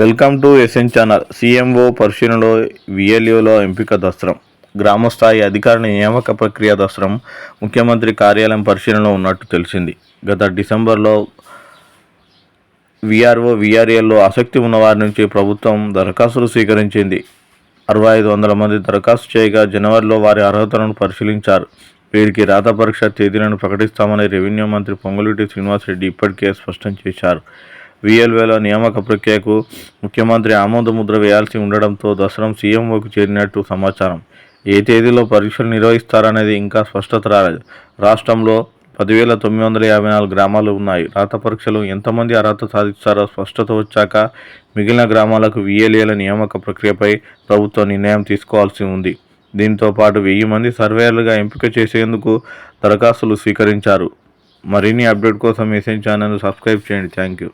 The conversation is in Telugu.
Welcome to SN channel. CMO పరిశీలనలో విఎల్యూలో ఎంపిక దస్త్రం గ్రామస్థాయి అధికారుల నియామక ప్రక్రియ దస్త్రం ముఖ్యమంత్రి కార్యాలయం పరిశీలనలో ఉన్నట్టు తెలిసింది. గత డిసెంబర్లో విఆర్ఓ విఆర్ఏల్లో ఆసక్తి ఉన్న వారి నుంచి ప్రభుత్వం దరఖాస్తులు స్వీకరించింది. అరవై ఐదు వందల మంది దరఖాస్తు చేయగా జనవరిలో వారి అర్హతలను పరిశీలించారు. వీరికి రాత పరీక్ష తేదీలను ప్రకటిస్తామని రెవెన్యూ మంత్రి పొంగులేటి శ్రీనివాసరెడ్డి ఇప్పటికే స్పష్టం చేశారు. విఎల్వేల నియామక ప్రక్రియకు ముఖ్యమంత్రి ఆమోద ముద్ర వేయాల్సి ఉండడంతో దసరం సీఎంఓకు చేరినట్టు సమాచారం. ఏ తేదీలో పరీక్షలు నిర్వహిస్తారనేది ఇంకా స్పష్టత రాలేదు. రాష్ట్రంలో పదివేల తొమ్మిది వందల యాభై నాలుగు గ్రామాలు ఉన్నాయి. రాత పరీక్షలు ఎంతమంది అర్హత సాధిస్తారో స్పష్టత వచ్చాక మిగిలిన గ్రామాలకు విఎల్ఏల నియామక ప్రక్రియపై ప్రభుత్వం నిర్ణయం తీసుకోవాల్సి ఉంది. దీంతో పాటు వెయ్యి మంది సర్వేయర్లుగా ఎంపిక చేసేందుకు దరఖాస్తులు స్వీకరించారు. మరిన్ని అప్డేట్ కోసం మెసేజ్ ఛానల్ సబ్స్క్రైబ్ చేయండి. Thank you